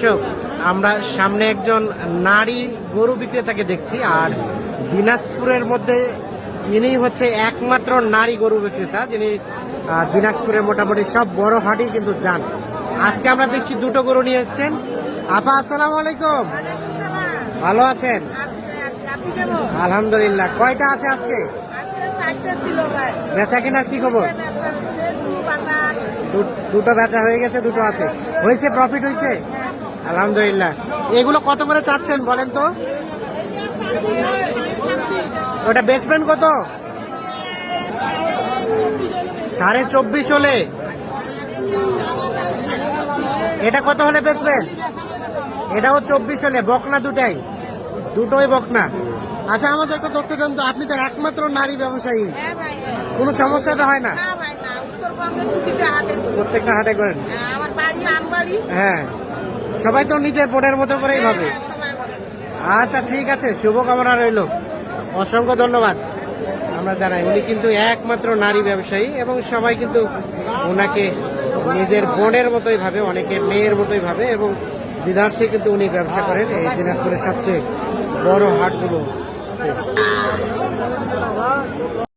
দর্শক আমরা সামনে একজন নারী গরু বিক্রেতাকে দেখছি আর দিনাজপুরের মধ্যে ইনি হচ্ছে একমাত্র নারী গরু বিক্রেতা যিনি দিনাজপুরের মোটামুটি সব বড় হাটেই কিন্তু যান আজকে আমরা দেখছি দুটো গরু নিয়ে এসছেন। আপা আসসালাম আলাইকুম। ভালো আছেন? আলহামদুলিল্লাহ। কয়টা আছে আজকে? বেচা কেনার কি খবর? দুটো বেচা হয়ে গেছে দুটো আছে। হয়েছে প্রফিট হয়েছে। আলহামদুলিল্লাহ। এগুলো কত করে চাচ্ছেন বলেন তো? ওটা বেচবেন কত? সাড়ে চব্বিশ হলে। এটা কত হলে বেচবেন এটাও চব্বিশ হলে বকনা দুটাই। দুটোই বকনা। আচ্ছা আমাদের একটা তথ্য দেন তো আপনি তো একমাত্র নারী ব্যবসায়ী। কোনো সমস্যা তো হয় না? প্রত্যেকটা হাটে করেন? হ্যাঁ। সবাই তো নিজের বোনের মতো করেই ভাবে। আচ্ছা ঠিক আছে, শুভকামনা রইল। অসংখ্য ধন্যবাদ। আমরা জানাই, উনি কিন্তু একমাত্র নারী ব্যবসায়ী এবং সবাই কিন্তু ওনাকে নিজের বোনের মতোই ভাবে, অনেকে মেয়ের মতোই ভাবে এবং বিধার্সে কিন্তু উনি ব্যবসা করেন। এই দিনাজপুরের সবচেয়ে বড় হাটগুলো।